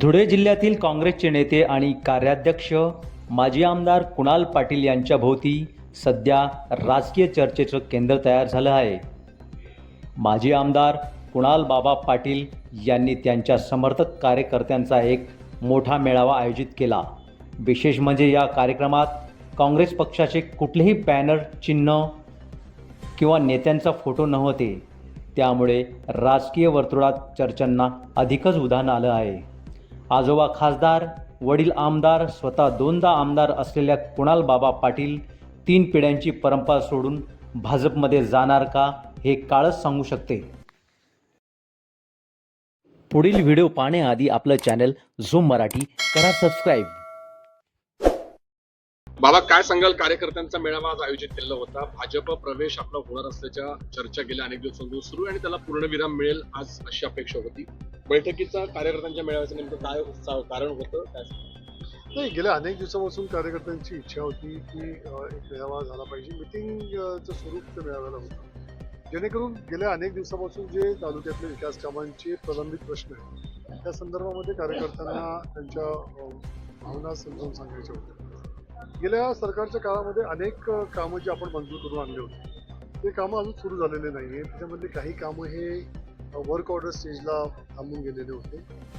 धुळे जिल्ह्यातील काँग्रेसचे नेते आणि कार्याध्यक्ष माजी आमदार कुणाल पाटील यांच्या भोवती सध्या राजकीय चर्चेचं केंद्र तयार झालं आहे. माजी आमदार कुणाल बाबा पाटील यांनी त्यांच्या समर्थक कार्यकर्त्यांचा एक मोठा मेळावा आयोजित केला. विशेष म्हणजे या कार्यक्रमात काँग्रेस पक्षाचे कुठलेही बॅनर चिन्ह किंवा नेत्यांचा फोटो नव्हते. त्यामुळे राजकीय वर्तुळात चर्चांना अधिकच उधाण आलं आहे. आजोबा खासदार वडील आमदार स्वतः दोनदा आमदार असलेल्या कुणाल बाबा पाटील तीन पिढ्यांची परंपरा सोडून भाजपमध्ये जाणार का हे काळच सांगू शकते. पुढील व्हिडिओ पाहण्याआधी आपलं चॅनल झूम मराठी करा सबस्क्राईब. बाबा काय सांगाल? कार्यकर्त्यांचा मेळावा आज आयोजित केलेला होता. भाजप प्रवेश आपला होणार असल्याच्या चर्चा गेल्या अनेक दिवसांपासून सुरू आणि त्याला पूर्णविराम मिळेल आज अशी अपेक्षा होती. बैठकीचा कार्यकर्त्यांच्या मेळाव्याचं नेमकं काय कारण होतं? काय नाही गेल्या अनेक दिवसापासून कार्यकर्त्यांची इच्छा होती की एक मेळावा झाला पाहिजे. मिटिंगचं स्वरूप त्या मेळाव्याला होतं. जेणेकरून गेल्या अनेक दिवसापासून जे तालुक्यातले विकास कामांचे प्रलंबित प्रश्न आहेत त्या संदर्भामध्ये कार्यकर्त्यांना त्यांच्या भावना समजावून सांगायच्या होत्या. गेल्या सरकारच्या काळामध्ये अनेक कामं जी आपण मंजूर करून आणले होते ते कामं अजून सुरू झालेले नाही आहेत त्याच्यामधले काही कामं हे वर्क ऑर्डर स्टेजला थांबून गेलेले होते.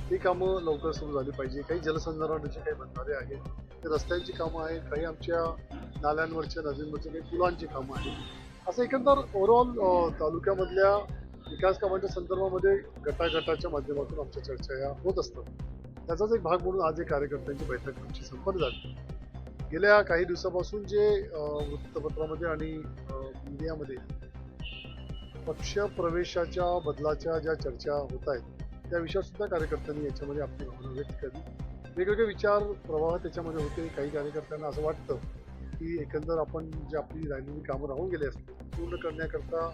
ती कामं लवकर सुरू झाली पाहिजे. काही जलसंधारणाचे काही बंधारे आहेत. ते रस्त्यांची कामं आहेत. काही आमच्या नाल्यांवरच्या नदींवरच्या काही पुलांची कामं आहेत. असं एकंदर ओव्हरऑल तालुक्यामधल्या विकास कामांच्या संदर्भामध्ये गटागटाच्या माध्यमातून आमच्या चर्चा या होत असतात. त्याचाच एक भाग म्हणून आज एक कार्यकर्त्यांची बैठक आमची संपन्न झाली. गेल्या काही दिवसापासून जे वृत्तपत्रामध्ये आणि मीडियामध्ये पक्ष प्रवेशाच्या बदलाच्या ज्या चर्चा होत आहेत त्या विषयावर सुद्धा कार्यकर्त्यांनी याच्यामध्ये आपली भावना व्यक्त केली. वेगवेगळे विचार प्रवाह त्याच्यामध्ये होते. काही कार्यकर्त्यांना असं वाटतं की एकंदर आपण जे आपली राहिलेली कामं राहून गेली असते पूर्ण करण्याकरता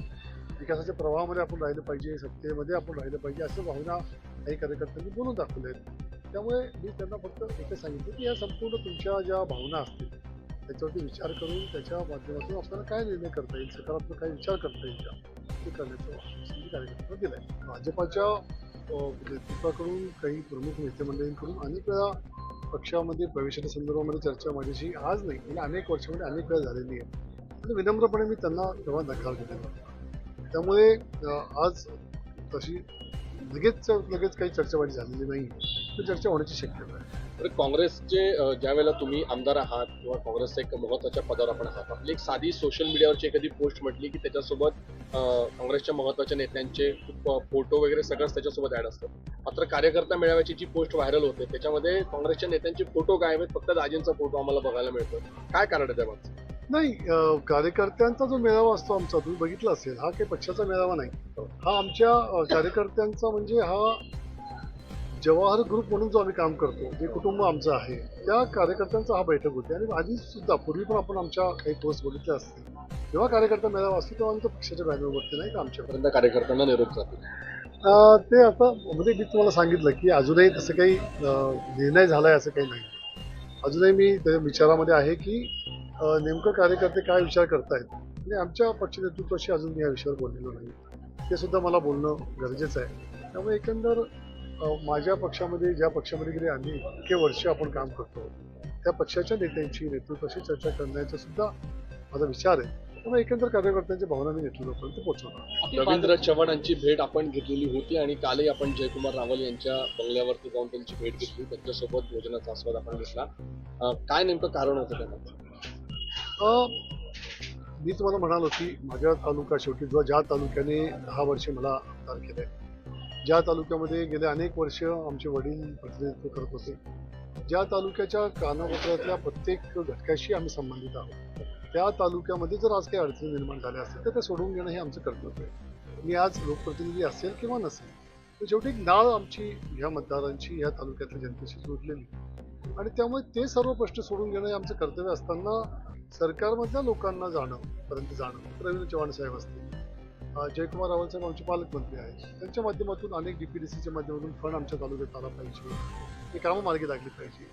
विकासाच्या प्रवाहामध्ये आपण राहिलं पाहिजे सत्तेमध्ये आपण राहिलं पाहिजे असं भावना काही कार्यकर्त्यांनी बोलून दाखवल्या आहेत. त्यामुळे मी त्यांना फक्त एकच सांगितलं की या संपूर्ण तुमच्या ज्या भावना असतील त्याच्यावरती विचार करून त्याच्या माध्यमातून आपल्याला काय निर्णय करता येईल सकारात्मक काय विचार करता येईल का ते करण्याचं कार्यकर्त्यांना दिलं आहे भाजपाच्या नेतृत्वाकडून काही प्रमुख नेते मंडळींकडून अनेक वेळा पक्षामध्ये प्रवेशाच्या संदर्भामध्ये चर्चा माझ्याशी आज नाही गेल्या अनेक वर्षामध्ये अनेक वेळा झालेली आहे. आणि विनम्रपणे मी त्यांना तेव्हा नकार दिलेला त्यामुळे आज तशी लगेच लगेच काही चर्चावाडी झालेली नाही. तर चर्चा होण्याची शक्यता आहे. तर काँग्रेसचे ज्या वेळेला तुम्ही आमदार आहात किंवा काँग्रेसच्या एक महत्त्वाच्या पदावर आपण आहात आपली एक साधी सोशल मीडियावरची एखादी पोस्ट म्हटली की त्याच्यासोबत काँग्रेसच्या महत्त्वाच्या नेत्यांचे खूप फोटो वगैरे सगळंच त्याच्यासोबत ऍड असतं. मात्र कार्यकर्ता मेळाव्याची जी पोस्ट व्हायरल होते त्याच्यामध्ये काँग्रेसच्या नेत्यांचे फोटो काय आहेत? फक्त दाजींचा फोटो आम्हाला बघायला मिळतो काय कारण आहे त्यामागचं नाही कार्यकर्त्यांचा जो मेळावा असतो आमचा तुम्ही बघितला असेल हा काही पक्षाचा मेळावा नाही. हा आमच्या कार्यकर्त्यांचा म्हणजे हा जवाहर ग्रुप म्हणून जो आम्ही काम करतो जे कुटुंब आमचं आहे त्या कार्यकर्त्यांचा हा बैठक होती. आणि आधी सुद्धा पूर्वी पण आपण आमच्या काही पोस्ट बघितल्या असतील. जेव्हा कार्यकर्ता मेळावा असतो तेव्हा आम्ही तो पक्षाच्या बॅनरवरती नाही का आमच्या? पर्यंत कार्यकर्त्यांना निरोप जातो. ते आता म्हणजे मी तुम्हाला सांगितलं की अजूनही तसं काही निर्णय झालाय असं काही नाही. अजूनही मी त्या विचारामध्ये आहे की नेमकं कार्यकर्ते काय विचार करतायत? आणि आमच्या पक्ष नेतृत्वाशी अजून मी या विषयावर बोललेलो नाही. ते सुद्धा मला बोलणं गरजेचं आहे. त्यामुळे एकंदर माझ्या पक्षामध्ये ज्या पक्षामध्ये गेले आम्ही इतके वर्ष आपण काम करतो. त्या पक्षाच्या नेत्यांची नेतृत्वाशी चर्चा करण्याचा सुद्धा माझा विचार आहे. त्यामुळे एकंदर कार्यकर्त्यांच्या भावना मी नेतृत्वापर्यंत पोहोचवणार रवींद्र चव्हाण यांची भेट आपण घेतलेली होती आणि कालही आपण जयकुमार रावल यांच्या बंगल्यावरती जाऊन त्यांची भेट घेतली. त्यांच्यासोबत भोजनाचा आस्वाद आपण घेतला. काय नेमकं कारण होतं त्यांना मी तुम्हाला म्हणालो की माझ्या तालुका शेवटी जो ज्या तालुक्याने दहा वर्षे मला आमदार केलंय ज्या तालुक्यामध्ये गेले अनेक वर्ष आमचे वडील प्रतिनिधित्व करत होते. ज्या तालुक्याच्या कानाकोपऱ्यातल्या प्रत्येक घटकाशी आम्ही संबंधित आहोत. त्या तालुक्यामध्ये जर आज काही अडचणी निर्माण झाल्या असतील तर ते सोडवून घेणं हे आमचं कर्तव्य आहे. मी आज लोकप्रतिनिधी असेल किंवा नसेल तर शेवटी नाळ आमची ह्या मतदारांची ह्या तालुक्यातल्या जनतेशी जोडलेली. आणि त्यामुळे ते सर्व प्रश्न सोडून घेणं हे आमचं कर्तव्य असताना सरकारमधल्या लोकांना जाणं पर्यंत जाणं. रवींद्र चव्हाण साहेब असतील जयकुमार रावल साहेब आमचे पालकमंत्री आहेत. त्यांच्या माध्यमातून अनेक बी पी डी सीच्या माध्यमातून फंड आमच्या तालुक्यात आला पाहिजे. हे कामं मार्गी लागली पाहिजे